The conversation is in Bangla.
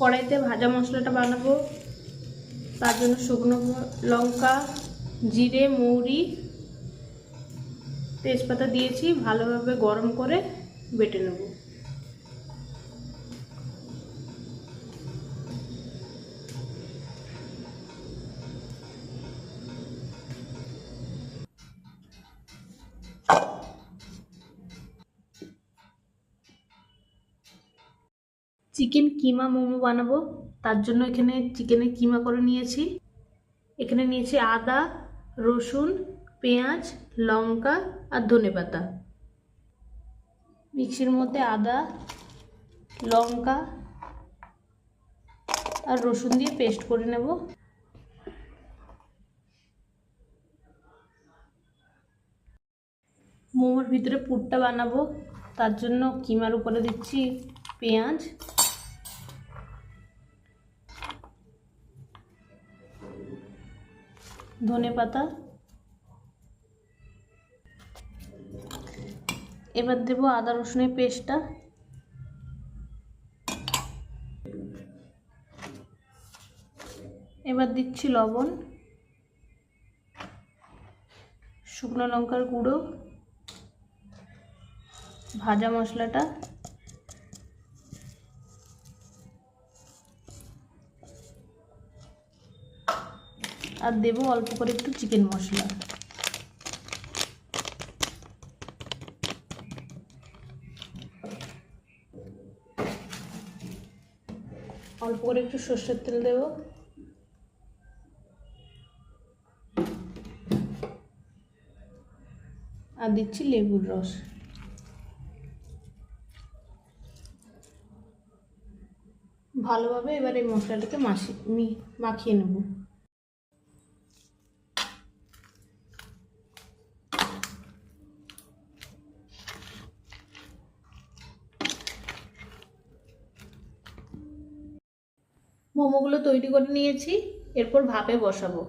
কড়াইতে ভাজা মশলাটা বানাবো। তার জন্য শুকনো লঙ্কা, জিরে, মৌরি, তেজপাতা দিয়েছি। ভালোভাবে গরম করে বেটে নেব। চিকেন কিমা মোমো বানাবো। তার জন্য এখানে চিকেনের কিমা করে নিয়েছি। এখানে নিয়েছি আদা, রসুন, পেঁয়াজ, লঙ্কা আর ধনেপাতা মিক্সির মধ্যে আদা, লঙ্কা আর রসুন দিয়ে পেস্ট করে নেব। মোমোর ভিতরে পুরটা বানাবো। তার জন্য কিমার উপরে দিচ্ছি পেঁয়াজ। ধনে পাতা। এবার দেব আদা রসুনের পেস্টটা। এবার দিচ্ছি লবণ, শুকনো লঙ্কার গুঁড়ো, ভাজা মশলাটা। আর দেবো অল্প করে একটু চিকেন মশলা। অল্প করে একটু সর্ষের তেল দেবো। আর দিচ্ছি লেবুর রস। ভালোভাবে এবার এই মশলাটাকে মাসি মি- মাখিয়ে নেব। মোমোগুলো তৈরি করে নিয়েছি এরপর ভাপে বসাবো।